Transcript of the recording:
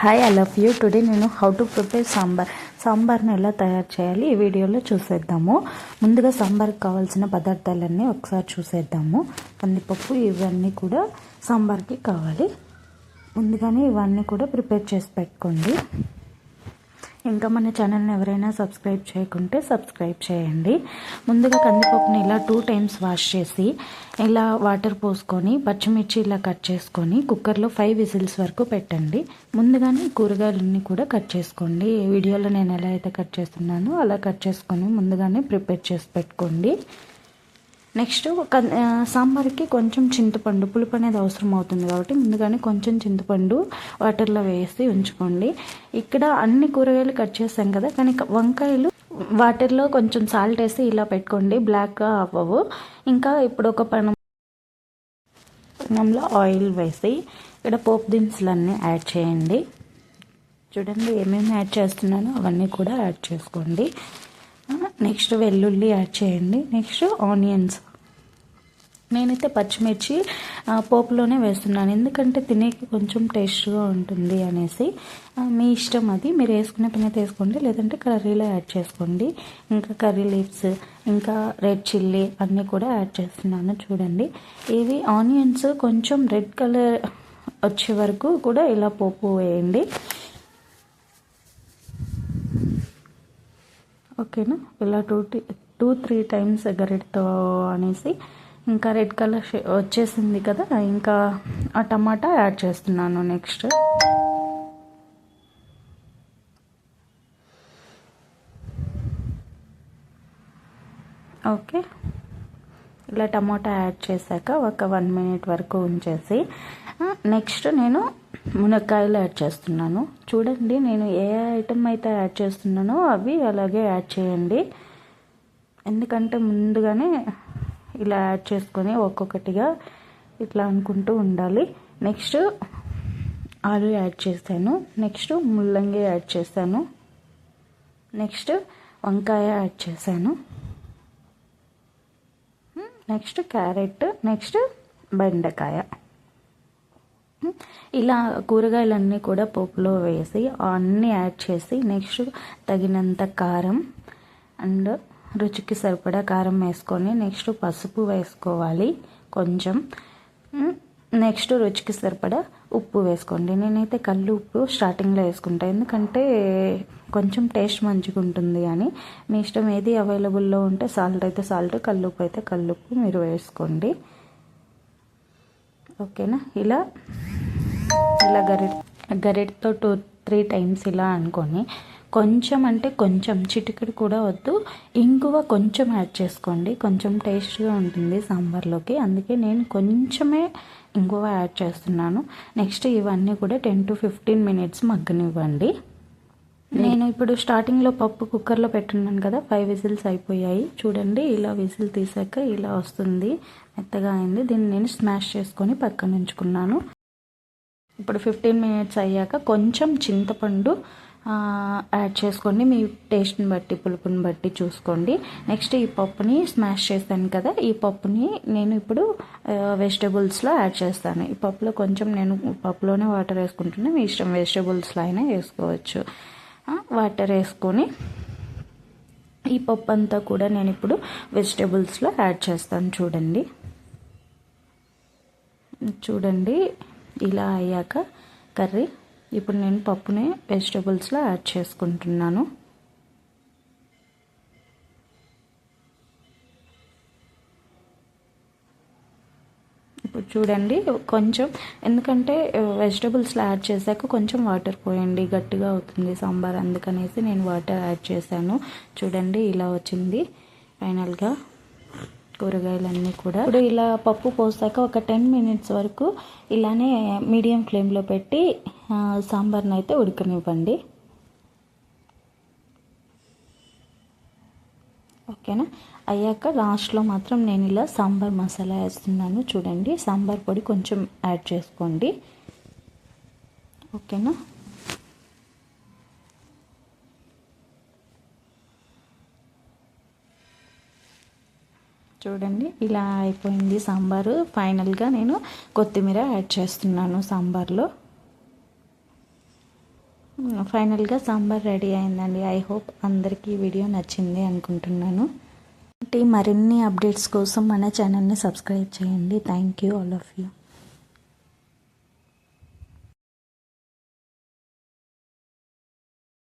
Hi I love you today నేను how to prepare sambar సాంబార్ని ఎలా తయారు చేయాలి ఈ వీడియోలో చూసేద్దాము. ముందుగా సాంబార్కి కావాల్సిన పదార్థాలన్నీ ఒకసారి చూసేద్దాము. కందిపప్పు ఇవన్నీ కూడా సాంబార్కి కావాలి. ముందుగానే ఇవన్నీ కూడా ప్రిపేర్ చేసి పెట్టుకోండి. ఇంకా మన ఛానల్ని ఎవరైనా సబ్స్క్రైబ్ చేయకుంటే సబ్స్క్రైబ్ చేయండి. ముందుగా కందిపప్పుని ఇలా టూ టైమ్స్ వాష్ చేసి ఇలా వాటర్ పోసుకొని పచ్చిమిర్చి ఇలా కట్ చేసుకొని కుక్కర్లో ఫైవ్ విజిల్స్ వరకు పెట్టండి. ముందుగానే కూరగాయలన్నీ కూడా కట్ చేసుకోండి. వీడియోలో నేను ఎలా అయితే కట్ చేస్తున్నానో అలా కట్ చేసుకొని ముందుగానే ప్రిపేర్ చేసి పెట్టుకోండి. నెక్స్ట్ ఒక సాంబార్కి కొంచెం చింతపండు పులుపు అనేది అవసరం అవుతుంది కాబట్టి ముందుగానే కొంచెం చింతపండు వాటర్లో వేసి ఉంచుకోండి. ఇక్కడ అన్ని కూరగాయలు కట్ చేసాం కదా కానీ వంకాయలు వాటర్లో కొంచెం సాల్ట్ వేసి ఇలా పెట్టుకోండి బ్లాక్గా అవ్వవు. ఇంకా ఇప్పుడు ఒక పనం పనంలో ఆయిల్ వేసి ఇక్కడ పోపు దినుసులన్నీ యాడ్ చేయండి. చూడండి ఏమేమి యాడ్ చేస్తున్నానో అవన్నీ కూడా యాడ్ చేసుకోండి. నెక్స్ట్ వెల్లుల్లి యాడ్ చేయండి. Next onions. నేనైతే పచ్చిమిర్చి పోపులోనే వేస్తున్నాను. ఎందుకంటే తినేకి కొంచెం టేస్ట్గా ఉంటుంది అనేసి. మీ ఇష్టం అది. మీరు వేసుకునే పని వేసుకోండి. లేదంటే కర్రీలో యాడ్ చేసుకోండి. ఇంకా కర్రీ లీవ్స్ ఇంకా రెడ్ చిల్లీ అన్నీ కూడా యాడ్ చేస్తున్నాను చూడండి. ఇవి ఆనియన్స్ కొంచెం రెడ్ కలర్ వచ్చే వరకు కూడా ఇలా పోపు వేయండి. ఓకేనా? ఇలా టూ టూ త్రీ టైమ్స్ గరిటతో అనేసి ఇంకా రెడ్ కలర్ వచ్చేసింది కదా ఇంకా ఆ టమాటా యాడ్ చేస్తున్నాను నెక్స్ట్. ఓకే. ఇలా టమాటా యాడ్ చేశాక ఒక వన్ మినిట్ వరకు ఉంచేసి నెక్స్ట్ నేను మునక్కాయలు యాడ్ చేస్తున్నాను. చూడండి నేను ఏ ఐటమ్ అయితే యాడ్ చేస్తున్నానో అవి అలాగే యాడ్ చేయండి. ఎందుకంటే ముందుగానే ఇలా యాడ్ చేసుకొని ఒక్కొక్కటిగా ఇట్లా అనుకుంటూ ఉండాలి. నెక్స్ట్ ఆలు యాడ్ చేశాను నెక్స్ట్ ముల్లంగి యాడ్ చేశాను నెక్స్ట్ వంకాయ యాడ్ చేశాను. నెక్స్ట్ క్యారెట్ నెక్స్ట్ బెండకాయ. ఇలా కూరగాయలన్నీ కూడా పోపులో వేసి అన్నీ యాడ్ చేసి నెక్స్ట్ తగినంత కారం అండ్ రుచికి సరిపడా కారం వేసుకొని నెక్స్ట్ పసుపు వేసుకోవాలి కొంచెం. నెక్స్ట్ రుచికి సరిపడా ఉప్పు వేసుకోండి. నేనైతే కళ్ళు ఉప్పు స్టార్టింగ్లో వేసుకుంటాను ఎందుకంటే కొంచెం టేస్ట్ మంచిగా ఉంటుంది అని. మీ ఇష్టం ఏది అవైలబుల్లో ఉంటే సాల్ట్ అయితే సాల్ట్ కల్లుప్పు అయితే కల్లుప్పు మీరు వేసుకోండి. ఓకేనా? ఇలా ఇలా గరిట గరిటతో టూ త్రీ టైమ్స్ ఇలా అనుకొని కొంచెం అంటే కొంచెం చిటికెడు కూడా వద్దు. ఇంగువ కొంచెం యాడ్ చేసుకోండి. కొంచెం టేస్ట్గా ఉంటుంది సాంబార్లోకి. అందుకే నేను కొంచెమే ఇంగువ యాడ్ చేస్తున్నాను. నెక్స్ట్ ఇవన్నీ కూడా టెన్ టు ఫిఫ్టీన్ మినిట్స్ మగ్గనివ్వండి. నేను ఇప్పుడు స్టార్టింగ్లో పప్పు కుక్కర్లో పెట్టున్నాను కదా ఫైవ్ విజిల్స్ అయిపోయాయి. చూడండి ఇలా విజిల్ తీసాక ఇలా వస్తుంది. మెత్తగా అయింది. దీన్ని నేను స్మాష్ చేసుకొని పక్కన ఉంచుకున్నాను. ఇప్పుడు ఫిఫ్టీన్ మినిట్స్ అయ్యాక కొంచెం చింతపండు యాడ్ చేసుకోండి. మీ టేస్ట్ని బట్టి పులుపుని బట్టి చూసుకోండి. నెక్స్ట్ ఈ పప్పుని స్మాష్ చేస్తాను కదా ఈ పప్పుని నేను ఇప్పుడు వెజిటేబుల్స్లో యాడ్ చేస్తాను. ఈ పప్పులో కొంచెం నేను పప్పులోనే వాటర్ వేసుకుంటున్నా. మీ ఇష్టం వెజిటేబుల్స్లో అయినా వేసుకోవచ్చు. వాటర్ వేసుకొని ఈ పప్పు అంతా కూడా నేను ఇప్పుడు వెజిటేబుల్స్లో యాడ్ చేస్తాను. చూడండి. చూడండి. ఇలా అయ్యాక కర్రీ. ఇప్పుడు నేను పప్పుని వెజిటబుల్స్లో యాడ్ చేసుకుంటున్నాను. ఇప్పుడు చూడండి కొంచెం ఎందుకంటే వెజిటబుల్స్లో యాడ్ చేశాక కొంచెం వాటర్ పోయండి గట్టిగా అవుతుంది సాంబార్. అందుకనేసి నేను వాటర్ యాడ్ చేశాను. చూడండి ఇలా వచ్చింది. ఫైనల్గా కూరగాయలన్నీ కూడా. ఇప్పుడు ఇలా పప్పు పోసాక ఒక టెన్ మినిట్స్ వరకు ఇలానే మీడియం ఫ్లేమ్లో పెట్టి సాంబార్ని అయితే ఉడకనివ్వండి. ఓకేనా? అయ్యాక లాస్ట్లో మాత్రం నేను ఇలా సాంబార్ మసాలా వేస్తున్నాను. చూడండి సాంబార్ పొడి కొంచెం యాడ్ చేసుకోండి. ఓకేనా? చూడండి ఇలా అయిపోయింది సాంబారు. ఫైనల్గా నేను కొత్తిమీర యాడ్ చేస్తున్నాను సాంబార్లో. ఫైనల్గా సాంబార్ రెడీ అయిందండి. ఐ హోప్ అందరికీ వీడియో నచ్చింది అనుకుంటున్నాను. మరిన్ని అప్డేట్స్ కోసం మన ఛానల్ని సబ్స్క్రైబ్ చేయండి. Thank you all of you.